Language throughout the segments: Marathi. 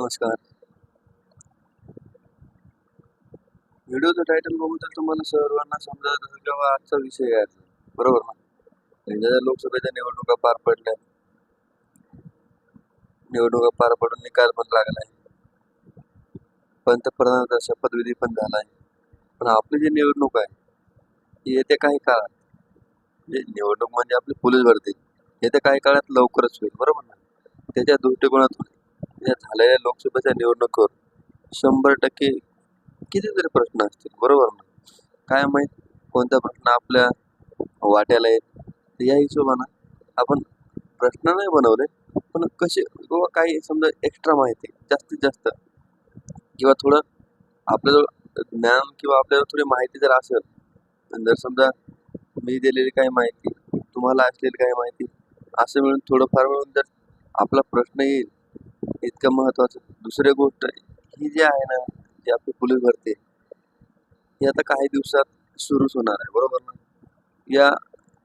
नमस्कार. व्हिडिओचं टायटल बघून तर तुम्हाला सर्वांना समजा जेव्हा आजचा विषय आहे बरोबर ना? म्हणजे लोकसभेच्या निवडणुका पार पडल्या निवडणुका पार पडून निकाल पण लागलाय. पंतप्रधानाचा शपथविधी पण झालाय. पण आपली जी निवडणूक आहे ती येत्या काही काळात म्हणजे निवडणूक म्हणजे आपली पोलीस भरती येत्या काही काळात लवकरच होईल. बरोबर ना? त्याच्या दृष्टिकोनातून या झालेल्या लोकसभेच्या निवडणुकीवर शंभर टक्के कितीतरी प्रश्न असतील बरोबर ना? काय माहीत कोणता प्रश्न आपल्या वाट्याला येत तर या हिशोबानं आपण प्रश्न नाही बनवले पण कसे किंवा काही समजा एक्स्ट्रा माहिती जास्तीत जास्त किंवा थोडं आपल्याजवळ ज्ञान किंवा आपल्याला थोडी माहिती जर असेल जर समजा मी दिलेली काही माहिती तुम्हाला असलेली काही माहिती असं मिळून थोडंफार मिळून जर आपला प्रश्न येईल इतकं महत्वाचं. दुसरी गोष्ट ही जी आहे ना जी आपली पोलीस भरती ही आता काही दिवसात सुरूच होणार आहे बरोबर ना? या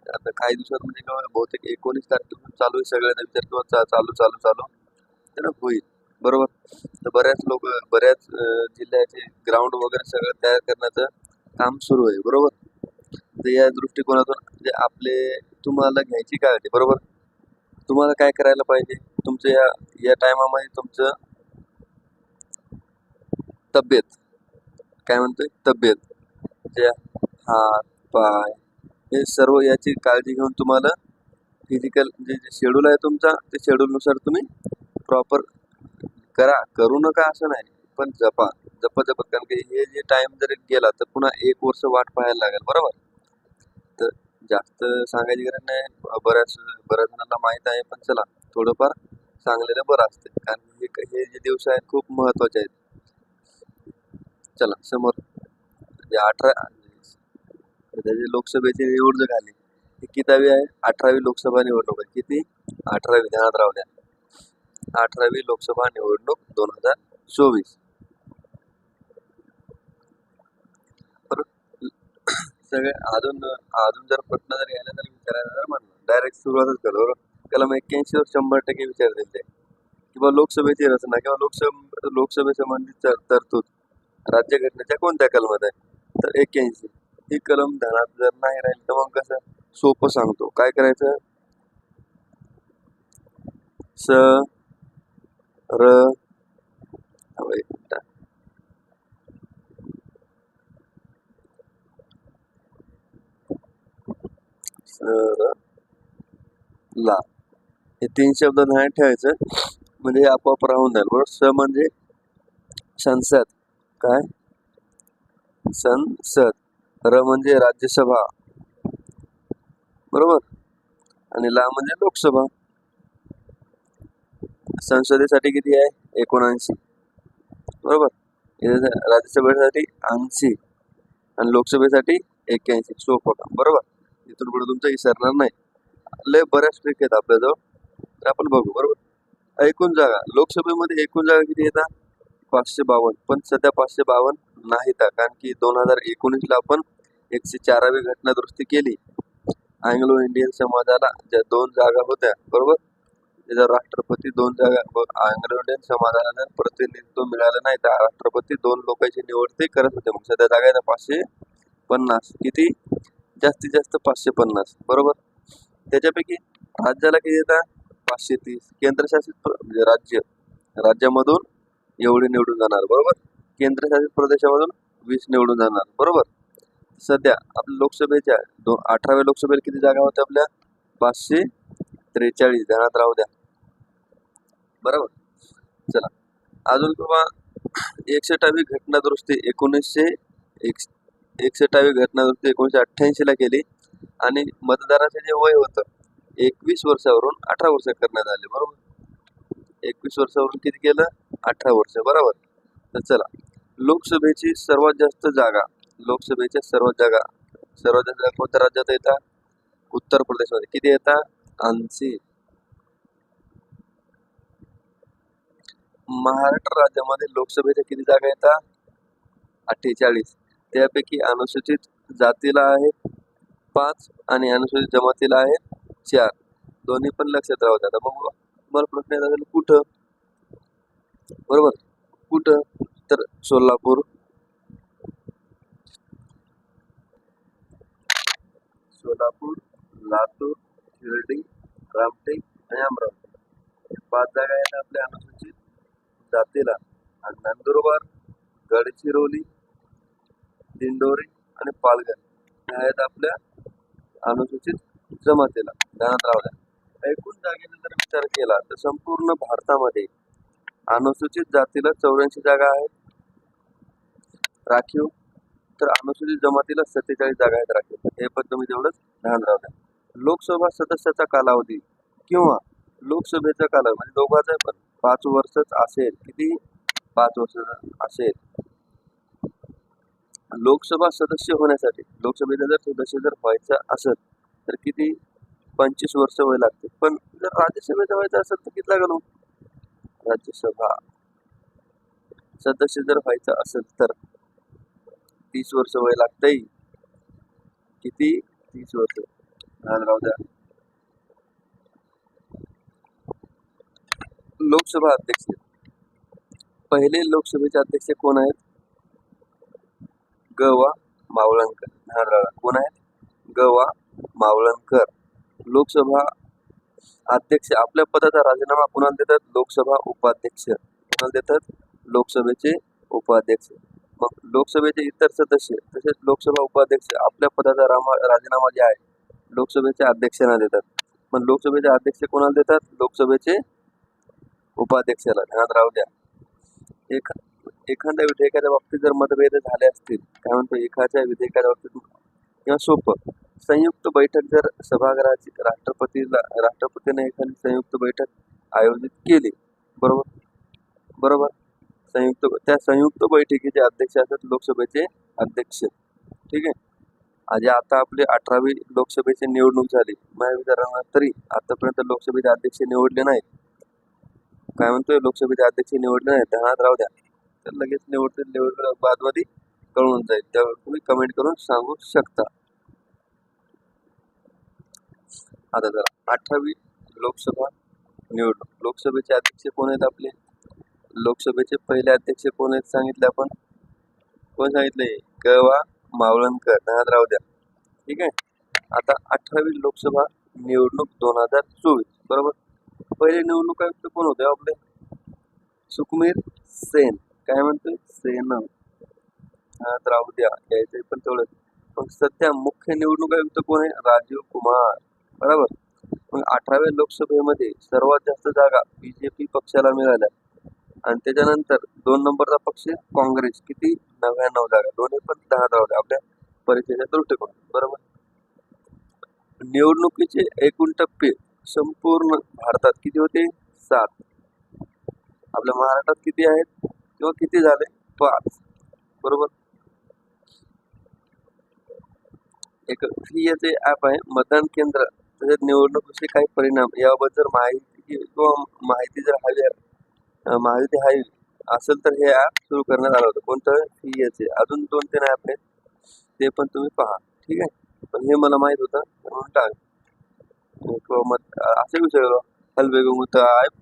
आता काही दिवसात म्हणजे काय बहुतेक एकोणीस तारखेपासून चालू आहे सगळ्यांना विचार किंवा चा- चालू चालू चालू तर होईल बरोबर? तर बऱ्याच लोक बऱ्याच जिल्ह्याचे ग्राउंड वगैरे सगळं तयार करण्याचं काम सुरू आहे बरोबर? तर या दृष्टिकोनातून म्हणजे आपले तुम्हाला घ्यायची काळजी बरोबर? तुम्हाला काय करायला पाहिजे? तुमचं या या टायमामध्ये तुमचं तब्येत. काय म्हणतोय? तब्येत. जे हात पाय हे सर्व याची काळजी घेऊन तुम्हाला फिजिकल म्हणजे जे जे शेड्यूल आहे तुमचा ते शेड्यूलनुसार तुम्ही प्रॉपर करा. करू नका असं नाही पण जपा. जपा जपत कारण की हे जे टाइम जर गेला तर पुन्हा एक वर्ष वाट पाहायला लागेल. बरोबर? तर जास्त सांगायची गरज नाही. बऱ्याच बऱ्याच जणांना माहीत आहे पण चला थोडंफार सांगलेलं बरं असते कारण हे हे जे दिवस आहेत खूप महत्त्वाचे आहेत. चला समोर. म्हणजे अठरा त्याची लोकसभेची निवडणूक झाली ही कितावी आहे? अठरावी लोकसभा निवडणूक आहे. किती? अठरावी. ध्यानात राहू द्या. अठरावी लोकसभा निवडणूक दोन हजार चोवीस. सगळे अजून अजून जर प्रश्न जर यायला तर विचारायला म्हणलं. डायरेक्ट सुरुवातच करू बरोबर? कलम मग एक्क्याऐंशी शंभर टक्के विचार देते. किंवा लोकसभेची रचना किंवा लोकसभा लोकसभेसंबंधित तर- तरतूद राज्यघटनेच्या कोणत्या कलमात आहे? तर एक्क्याऐंशी. ही कलम धनात जर नाही राहील तर मग कसं? सोपं सांगतो. काय करायचं? स र एक स र ला. हे तीन शब्द नाही ठेवायचं. म्हणजे हे आपोआप राहून जाईल. बरोबर? स म्हणजे संसद. काय? संसद. र म्हणजे राज्यसभा. बरोबर? आणि ला म्हणजे लोकसभा. संसदेसाठी किती आहे? एकोणऐंशी. बरोबर? राज्यसभेसाठी ऐंशी. आणि लोकसभेसाठी एक्क्याऐंशी. सोपं काम. बरोबर? इथून पुढे तुमचं विसरणार नाही. लय बऱ्याच ट्रिक आहेत आपल्याजवळ. आपण बघू बरोबर? एकूण जागा लोकसभेमध्ये एकूण जागा किती येतात पाचशे बावन्न पण सध्या पाचशे बावन्न नाही आहे. कारण की दोन हजार एकोणीसला आपण एकशे चारावी घटना दुरुस्ती केली. अँग्लो इंडियन समाजाला ज्या दोन जागा होत्या बरोबर? त्याचा राष्ट्रपती दोन जागा अँग्लो इंडियन समाजाला जर प्रतिनिधित्व मिळालं नाही तर राष्ट्रपती दोन लोकांची निवड ते करत होते. मग सध्या जागा येतात पाचशे पन्नास किती? जास्तीत जास्त पाचशे पन्नास बरोबर? त्याच्यापैकी राज्याला किती येतात पाचशे तीस. केंद्रशासित म्हणजे राज्य राज्यामधून एवढे निवडून जाणार बरोबर? केंद्रशासित प्रदेशामधून वीस निवडून जाणार बरोबर? सध्या आपल्या लोकसभेच्या दो अठराव्या लोकसभेला किती जागा होत्या आपल्या? पाचशे त्रेचाळीस. ध्यानात राहू द्या. बरोबर? चला. अजून किंवा एकसष्टावी घटना दुरुस्ती एकोणीसशे एक एकसष्टावी घटना एकोणीसशे अठ्ठ्याऐंशीला केली आणि मतदाराचे जे वय होतं एकवीस वर्षावरून अठरा वर्ष करण्यात आले बरोबर? एकवीस वर्षावरून किती केलं? अठरा वर्ष बरोबर? तर चला लोकसभेची सर्वात जास्त जागा लोकसभेच्या सर्वात जागा सर्वात जास्त जागा कोणत्या राज्यात येतात उत्तर प्रदेशमध्ये. किती येतात ऐंशी. महाराष्ट्र राज्यामध्ये लोकसभेच्या किती जागा येतात अठ्ठेचाळीस. त्यापैकी अनुसूचित जातीला आहेत पाच आणि अनुसूचित जमातीला आहेत चार दोन्ही पण लक्षात राहू द्या. आता मग तुम्हाला प्रश्न येत असेल कुठं? बरोबर? कुठं? तर सोलापूर. सोलापूर लातूर शिर्डी रामटेक आणि अमरावती. पाच जागा आहेत आपल्या अनुसूचित जातीला. आणि नंदुरबार गडचिरोली दिंडोरी आणि पालघर. ह्या आहेत आपल्या अनुसूचित जमातीला ध्यानात एकूण जागेचा जर विचार केला तर संपूर्ण भारतामध्ये अनुसूचित जातीला चौऱ्याऐंशी जागा आहेत. राखीव. तर अनुसूचित जमातीला सत्तेचाळीस जागा आहेत राखीव. हे पण तुम्ही तेवढंच ध्यान राहू लोकसभा सदस्याचा कालावधी किंवा लोकसभेचा कालावधी म्हणजे दोघांचा पण पाच वर्षच असेल किती? पाच वर्ष असेल. लोकसभा सदस्य होण्यासाठी लोकसभेचा जर सदस्य जर व्हायचं असेल तर किती? पंचवीस वर्ष वय लागते. पण जर राज्यसभेत व्हायचं असेल तर किती लागेल हो? राज्यसभा सदस्य जर व्हायचं असेल तर तीस वर्ष वय लागतंय. किती? तीस वर्ष. राहू द्या. लोकसभा अध्यक्ष. पहिले लोकसभेचे अध्यक्ष कोण आहेत? गवा मावळंकर कोण आहेत? गवा मावळणकर. लोकसभा अध्यक्ष आपल्या पदाचा राजीनामा कुणाला देतात? लोकसभा उपाध्यक्ष. कुणाला देतात? लोकसभेचे उपाध्यक्ष. मग लोकसभेचे इतर सदस्य तसेच लोकसभा उपाध्यक्ष आपल्या पदाचा रामा राजीनामा जे आहे लोकसभेच्या अध्यक्षांना देतात. पण लोकसभेचे अध्यक्ष कोणाला देतात? लोकसभेचे उपाध्यक्षाला. ध्यानात राहू द्या. एक एखाद्या विधेयकाच्या बाबतीत जर मतभेद झाले असतील काय म्हणतो? एखाद्या विधेयकाच्या बाबतीत किंवा सोपं. संयुक्त बैठक जर सभागृहाची राष्ट्रपतीला राष्ट्रपतीने एखादी संयुक्त बैठक आयोजित केली बरोबर? बरोबर? संयुक्त त्या संयुक्त बैठकीचे अध्यक्ष असतात लोकसभेचे अध्यक्ष. ठीक आहे? आज आता आपली अठरावी लोकसभेची निवडणूक झाली. माझ्या विचारांना तरी आतापर्यंत लोकसभेचे अध्यक्ष निवडले नाहीत. काय म्हणतोय? लोकसभेचे अध्यक्ष निवडले नाहीत. ध्यानात राहू द्या. तर लगेच निवडतील निवड बादमध्ये कळून जाईल. त्यावर तुम्ही कमेंट करून सांगू शकता. आता जरा अठरावी लोकसभा निवडणूक. लोकसभेचे अध्यक्ष कोण आहेत आपले? लोकसभेचे पहिले अध्यक्ष कोण आहेत सांगितले आपण? कोण सांगितले? गवा वा मावळणकर. ध्यानात राहू द्या. ठीक आहे? आता अठरावी लोकसभा निवडणूक दोन हजार चोवीस. बरोबर? पहिले निवडणूक आयुक्त कोण होते आपले? सुखमीर सेन. काय म्हणतोय? सेन राहू द्या यायचंय पण तेवढं मग सध्या मुख्य निवडणूक आयुक्त कोण आहे? राजीव कुमार. बरोबर? मग अठराव्या लोकसभेमध्ये सर्वात जास्त जागा बीजेपी पक्षाला मिळाल्या. आणि त्याच्यानंतर दोन नंबरचा पक्ष काँग्रेस. किती? नव्याण्णव जागा. दोन्ही पण दहा जागा. आपल्या परीक्षेच्या दृष्टिकोन बरोबर? निवडणुकीचे एकूण टप्पे संपूर्ण भारतात किती होते? सात. आपल्या महाराष्ट्रात किती आहेत? किंवा किती झाले? पाच. बरोबर? एक फ्रीचे ॲप आहे मतदान केंद्र तसेच निवडणुकीचे काही परिणाम याबाबत जर माहिती किंवा माहिती जर हवी माहिती हवी असेल तर हे ॲप सुरू करण्यात आलं होतं. कोणतं? फ्रीचे अजून दोन तीन ॲप आहेत. ते पण तुम्ही पहा. ठीक आहे? पण हे मला माहीत होतं म्हणून टाक. किंवा मत असे हल हलवेगमुत ॲप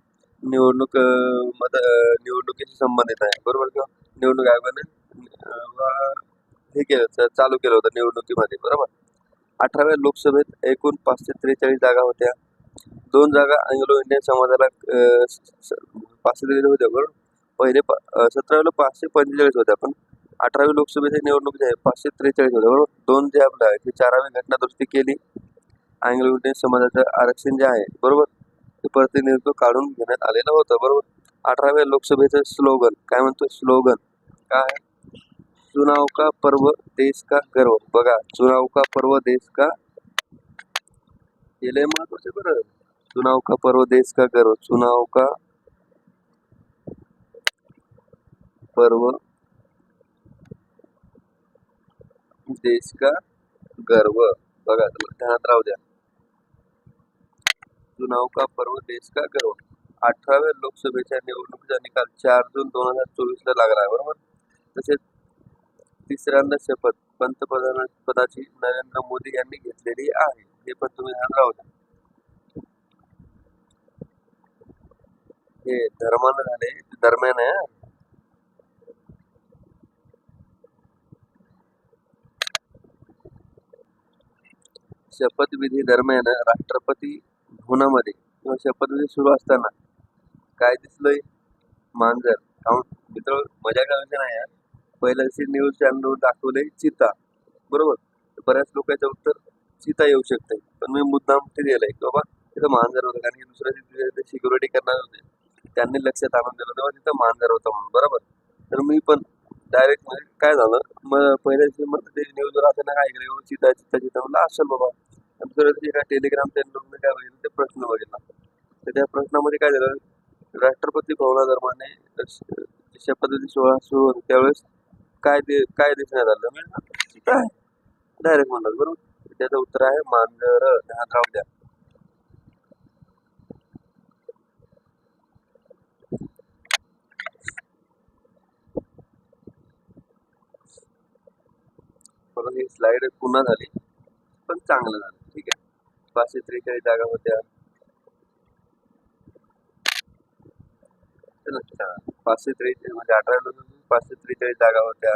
निवडणूक मत निवडणुकीशी संबंधित आहे. बरोबर किंवा? निवडणूक आयोगाने हे केलं चालू केलं होतं निवडणुकीमध्ये बरोबर? अठराव्या लोकसभेत एकूण पाचशे त्रेचाळीस जागा होत्या. दोन जागा अँग्लो इंडियन समाजाला पाचशे त्रेचाळीस होत्या बरोबर? पहिले पा सतराव्याला पाचशे पंचेचाळीस होत्या पण अठरावी लोकसभेची निवडणूक जी आहे पाचशे त्रेचाळीस होत्या बरोबर? दोन जे आपलं आहे ते चारावी घटनादृष्टी केली. अँग्लो इंडियन समाजाचं आरक्षण जे आहे बरोबर? ते प्रतिनिधित्व काढून घेण्यात आलेलं होतं बरोबर? अठराव्या लोकसभेचं स्लोगन काय म्हणतो? स्लोगन काय? आहे? चुनाव का पर्व देश का गर्व? बघा चुनाव का पर्व देश का केलंय महत्त्वाचे बरं. चुनाव का पर्व देश का गर्व? चुनाव का पर्व देश का गर्व? बघा ध्यानात राहू द्या. चुनाव का पर्व देश का गर्व? अठराव्या लोकसभेच्या निवडणुकीचा निकाल चार जून दोन हजार चोवीस ला लागला आहे बरोबर? तसेच तिसऱ्यांदा शपथ पंतप्रधान पदाची नरेंद्र मोदी यांनी घेतलेली आहे. हे पण तुम्ही ध्यान राहू हे धर्मानं झाले दरम्यान आहे. शपथविधी दरम्यान राष्ट्रपती भवनामध्ये किंवा शपथविधी सुरू असताना काय दिसलंय? मांजर. काऊन मित्र मजा काय नाही यार पहिल्या दिवशी न्यूज चॅनलवर दाखवले चिता बरोबर? तर बऱ्याच लोकांचं उत्तर चिता येऊ शकते. पण मी मुद्दाम ते दिलंय की बाबा तिथं मांजर होतं. कारण की दुसऱ्या दिवशी सिक्युरिटी करणार होते. त्यांनी लक्षात आणून दिलं तेव्हा तिथं मांजर होतं म्हणून. बरोबर? तर मी पण डायरेक्ट म्हणजे काय झालं? मग पहिल्या दिवशी मग ते न्यूजवर असताना काय ऐकलं चिता हो, चिता चिता म्हणलं असेल बाबा. दुसऱ्या दिवशी काय टेलिग्राम चॅनलवर काय बघितलं? ते प्रश्न बघितला. तर त्या प्रश्नामध्ये काय झालं? राष्ट्रपती भवनादरम्याने शपथविधी सोहळा सुरू होता त्यावेळेस काय दे काय दिसण्यात आलं मी काय? डायरेक्ट म्हणलं बरोबर? त्याचं उत्तर आहे मांजर. ध्यान राहू द्या. परत ही स्लाइड पुन्हा झाली. पण चांगलं झालं. ठीक आहे. पाचशे त्रेचाळीस जागा होत्या पाचशे त्रेचाळीस म्हणजे अठरा लोक पाचशे त्रेचाळीस जागा होत्या.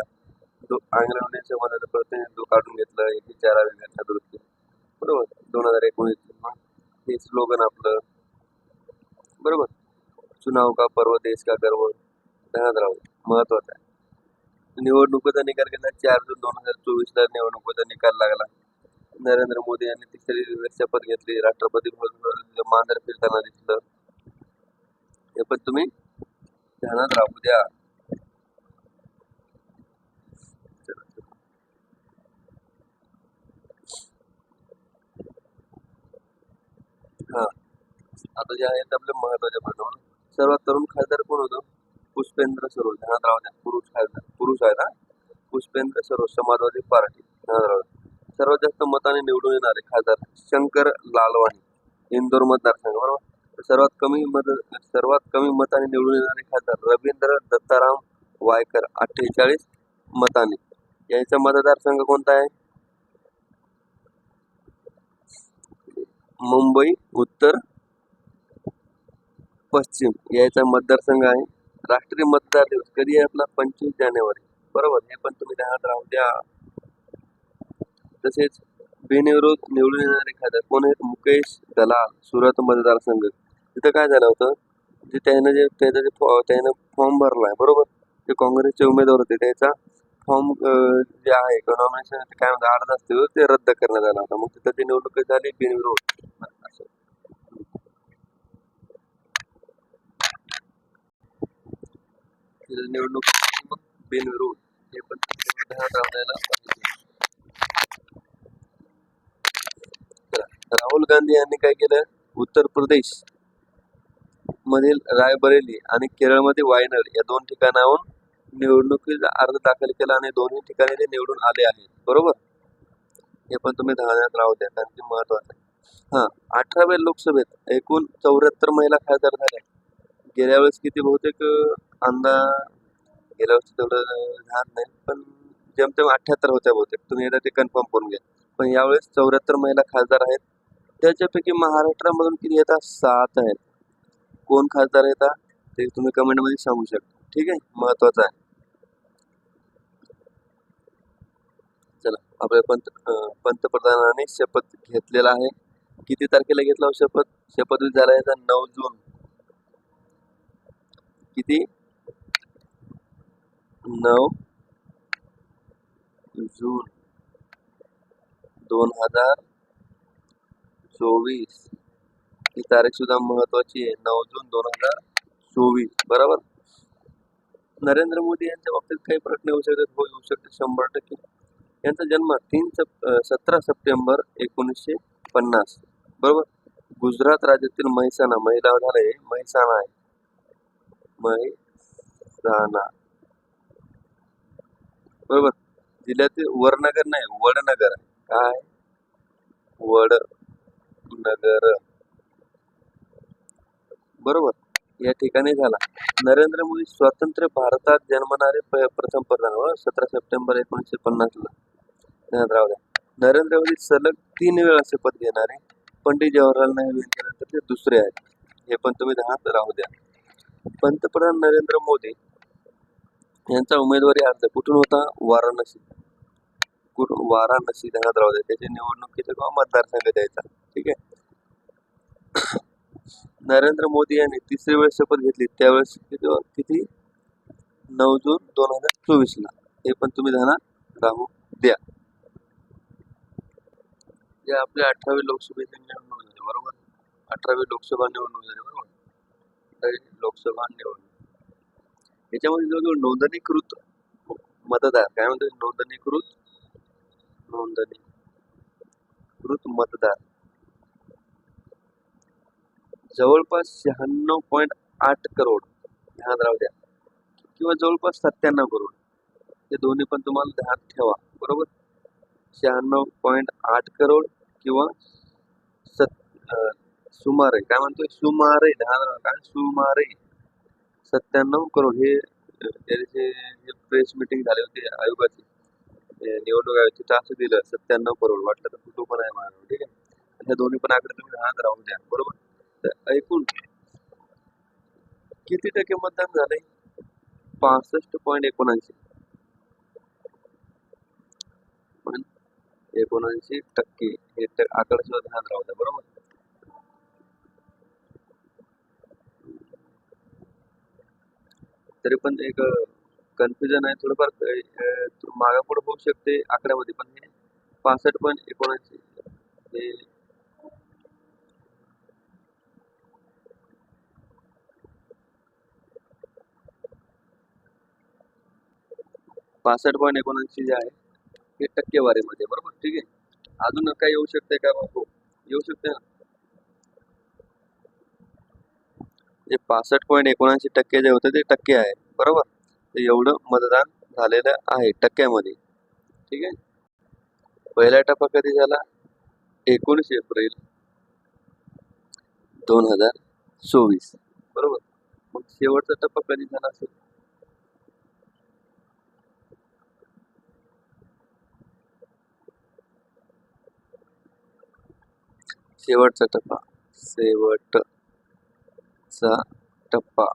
दो आंग्लवणी समाजाचं प्रतिनिधित्व काढून घेतलं. एक चारावी घटना दुरुस्ती. बरोबर? दोन हजार एकोणीस हे स्लोगन आपलं. बरोबर? चुनाव का पर्व देश का गर्व? ध्यानात राहू. महत्वाचं आहे. निवडणुकीचा निकाल केला चार जून दोन हजार चोवीसला निवडणुकीचा निकाल लागला. नरेंद्र मोदी यांनी तिसरी शपथ घेतली. राष्ट्रपती म्हणून मांजर फिरताना दिसलं. हे पण तुम्ही ध्यानात राहू द्या. हा. आता जे आहेत आपले महत्त्वाचे प्रश्न सर्वात तरुण खासदार कोण होतं? पुष्पेंद्र सरोज. ध्यानात पुरुष खासदार. पुरुष आहे ना पुष्पेंद्र सरोज समाजवादी पार्टी. ध्यानात सर्वात जास्त मताने निवडून येणारे खासदार शंकर लालवाणी इंदोर मतदारसंघ बरोबर? सर्वात कमी मत सर्वात कमी मताने निवडून येणारे खासदार रवींद्र दत्ताराम वायकर अठ्ठेचाळीस मताने. यांचा मतदारसंघ कोणता आहे? मुंबई उत्तर पश्चिम याचा मतदारसंघ आहे. राष्ट्रीय मतदार दिवस कधी आहे आपला? पंचवीस जानेवारी. बरोबर? हे पण तुम्ही ध्यानात राहू द्या. तसेच बिनविरोध निवडून येणारे खासदार कोण आहेत? मुकेश दलाल सुरत मतदारसंघ. तिथं काय झालं होतं? जे त्यानं जे त्याचं जे फॉ- त्यानं फॉर्म भरला आहे बरोबर? ते काँग्रेसचे उमेदवार होते त्याचा फॉर्म जे आहे नॉमिनेशन काय म्हणतात अर्ज असते ते रद्द करण्यात आला होता. मग तिथं ती निवडणूक झाली बिनविरोध असं. तिथं निवडणूक मग बिनविरोध हे पण ध्यानात पाहिजे. राहुल गांधी यांनी काय केलं? उत्तर प्रदेश मधील रायबरेली आणि केरळमध्ये वायनड या दोन ठिकाणाहून निवडणुकीचा अर्ज दाखल केला आणि दोन्ही ठिकाणी ते निवडून आले आहेत. बरोबर? हे पण तुम्ही ध्यानात राहू द्या कारण की महत्वाचं आहे. हा अठराव्या लोकसभेत एकूण चौऱ्याहत्तर महिला खासदार झाल्या. गेल्या वेळेस किती बहुतेक अं, अंदाज गेल्या वर्षी तेवढं राहत नाही पण जेमतेम अठ्ठ्याहत्तर होत्या बहुतेक. तुम्ही एकदा ते कन्फर्म करून घ्या. पण यावेळेस चौऱ्याहत्तर महिला खासदार आहेत. त्याच्यापैकी महाराष्ट्रामधून किती येतात सात आहेत. कोण खासदार येतात ते तुम्ही कमेंटमध्ये सांगू शकता. ठीक आहे? महत्वाचं आहे. चला आपल्या पंत पंतप्रधानांनी पंतप्रधानाने शपथ घेतलेला आहे. किती तारखेला घेतला हो शपथ? शपथ झाला आहे नऊ जून. किती? नऊ जून दोन हजार चोवीस. ही तारीख सुद्धा महत्वाची आहे. नऊ जून दोन हजार चोवीस. बरोबर? नरेंद्र मोदी यांच्या बाबतीत काही प्रश्न येऊ शकतात. हो येऊ शकते शंभर टक्के. यांचा जन्म तीन सप सतरा सप्टेंबर एकोणीसशे पन्नास. बरोबर? गुजरात राज्यातील म्हैसाणा. महिला झाले म्हैसाणा आहे. महिसाना बरोबर जिल्ह्यातील वडनगर नाही वडनगर. काय? वडनगर. बरोबर. या ठिकाणी झाला. नरेंद्र मोदी स्वतंत्र भारतात जन्मणारे प- प्रथम प्रधान. सतरा सप्टेंबर एकोणीसशे पन्नासला. ला राहू द्या नरेंद्र मोदी सलग तीन वेळा शपथ घेणारे. पंडित जवाहरलाल नेहरू यांच्यानंतर ते दुसरे आहेत. हे पण तुम्ही ध्यानात राहू द्या. पंतप्रधान नरेंद्र मोदी यांचा उमेदवारी अर्ज कुठून होता? वाराणसी. कुठून? वाराणसी ध्यानात राहू त्याची निवडणुकीचा किंवा मतदारसंघ द्यायचा. ठीक आहे? नरेंद्र मोदी यांनी तिसरी वेळेस शपथ घेतली. त्यावेळेस किती नऊ जून दोन हजार चोवीस ला हे पण तुम्ही ध्यानात राहू द्या. या आपल्या अठरावी लोकसभेची निवडणूक झाली बरोबर? अठरावी लोकसभा निवडणूक झाली बरोबर? अठरावी लोकसभा निवडणूक. याच्यामध्ये जवळजवळ नोंदणीकृत मतदार काय म्हणतो नोंदणीकृत? नोंदणीकृत मतदार. जवळपास शहाण्णव पॉईंट आठ करोड. ध्यानात राहू द्या. किंवा जवळपास सत्त्याण्णव करोड. हे दोन्ही पण तुम्हाला ध्यानात ठेवा. बरोबर? शहाण्णव पॉईंट आठ करोड किंवा सत सुमारे काय म्हणतोय? सुमारे ध्यान राहा काय सुमारे. सत्त्याण्णव करोड हे त्याचे प्रेस मिटिंग झाली होती आयोगाची निवडणूक आयोग तिथं असं दिलं, सत्त्याण्णव करोड वाटलं तर कुठं पण आहे माझ्यावर ठीक आहे. ह्या दोन्ही पण आकडे तुम्ही ध्यानात राहू द्या, बरोबर? ऐकून किती टक्के मतदान झालंय? पासष्ट पॉईंट एकोणऐंशी. एकोणऐंशी टक्के हे आकडे सुद्धा ध्यानात राहू बरोबर? तरी पण एक कन्फ्युजन आहे. थोडंफार मागा पुढे होऊ शकते आकड्यामध्ये पण हे पासष्ट पॉईंट एकोणऐंशी. हे पासष्ट पॉईंट एकोणऐंशी जे आहे हे टक्केवारीमध्ये बरोबर? ठीक आहे? अजून काय येऊ शकते का? हो येऊ शकते ना? जे पासष्ट पॉईंट एकोणऐंशी टक्के जे होते ते टक्के आहे. बरोबर? तर एवढं मतदान झालेलं आहे टक्क्यामध्ये. ठीक आहे? पहिला टप्पा कधी झाला? एकोणीस एप्रिल दोन हजार चोवीस बरोबर? मग शेवटचा टप्पा कधी झाला असेल? शेवटचा टप्पा. शेवट शेवटचा टप्पा.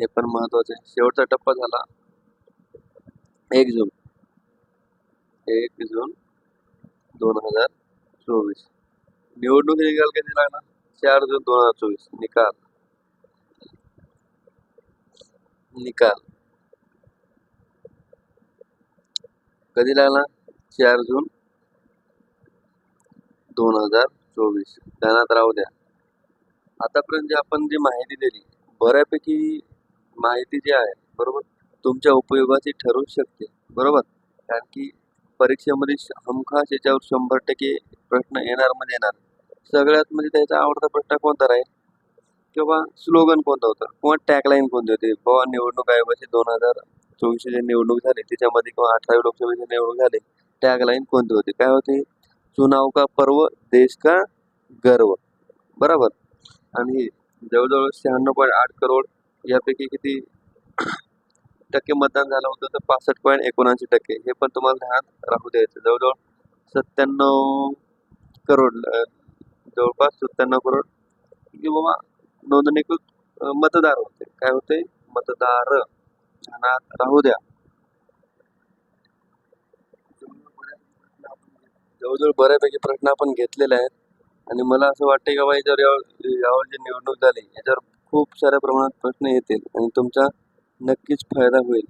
हे पण महत्वाचं आहे. शेवटचा टप्पा झाला. एक जून. एक जून दोन हजार चोवीस. निवडणूक निकाल कधी लागला चार जून दोन हजार चोवीस. निकाल. निकाल. कधी लागला चार जून दोन हजार चोवीस. ध्यानात राहू द्या. आतापर्यंत जे आपण जी माहिती दिली बऱ्यापैकी माहिती जी आहे बरोबर तुमच्या उपयोगाची ठरू शकते बरोबर? कारण की परीक्षेमध्ये श- हमखास याच्यावर शंभर टक्के प्रश्न येणार म्हणजे येणार. सगळ्यात म्हणजे त्याचा आवडता प्रश्न कोणता राहील? किंवा स्लोगन कोणता होतं? किंवा टॅगलाईन कोणती होती? बाबा निवडणूक आयोगाची दोन हजार चोवीसची जी निवडणूक झाली त्याच्यामध्ये किंवा अठरावी लोकसभेची निवडणूक झाली टॅगलाईन कोणती होती? काय होती? चुनाव का पर्व देश का गर्व? बरोबर? आणि जवळजवळ शहाण्णव पॉईंट आठ करोड यापैकी किती टक्के मतदान झालं होतं तर पासष्ट पॉईंट एकोणऐंशी टक्के. हे पण तुम्हाला ध्यानात राहू द्यायचं. जवळजवळ सत्त्याण्णव करोड जवळपास सत्त्याण्णव करोड की बाबा नोंदणीकृत मतदार होते. काय होते? मतदार. ध्यानात राहू द्या. जवळजवळ बऱ्यापैकी प्रश्न आपण घेतलेले आहेत. आणि मला असं वाटतं का बा याच्यावर यावर यावर जी निवडणूक झाली याच्यावर खूप साऱ्या प्रमाणात प्रश्न येतील आणि तुमचा नक्कीच फायदा होईल.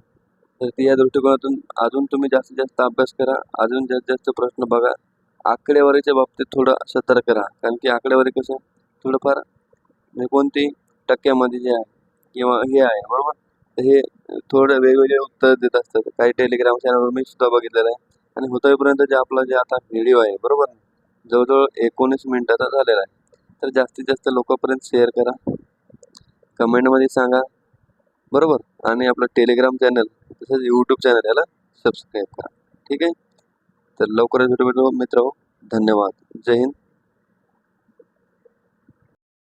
तर ती या दृष्टिकोनातून अजून तुम्ही जास्तीत जास्त अभ्यास करा अजून जास्तीत जास्त प्रश्न बघा. आकडेवारीच्या बाबतीत थोडं सतर्क करा कारण की आकडेवारी कसं थोडंफार म्हणजे कोणती टक्क्यामध्ये जे आहे किंवा हे आहे बरोबर? तर हे थोडं वेगवेगळे उत्तर देत असतात. काही टेलिग्राम चॅनलवर मी सुद्धा बघितलेलं आहे. आणि होतोपर्यंत जे आपला जे आता व्हिडिओ आहे बरोबर? जवळजवळ एकोणीस मिनिटाचा झालेला आहे. तर जास्तीत जास्त लोकांपर्यंत शेअर करा. कमेंटमध्ये सांगा. बरोबर? आणि आपलं टेलिग्राम चॅनल तसंच यूट्यूब चॅनल याला सबस्क्राईब करा. ठीक आहे? तर लवकरच भेटू भेटू मित्र धन्यवाद. जय हिंद.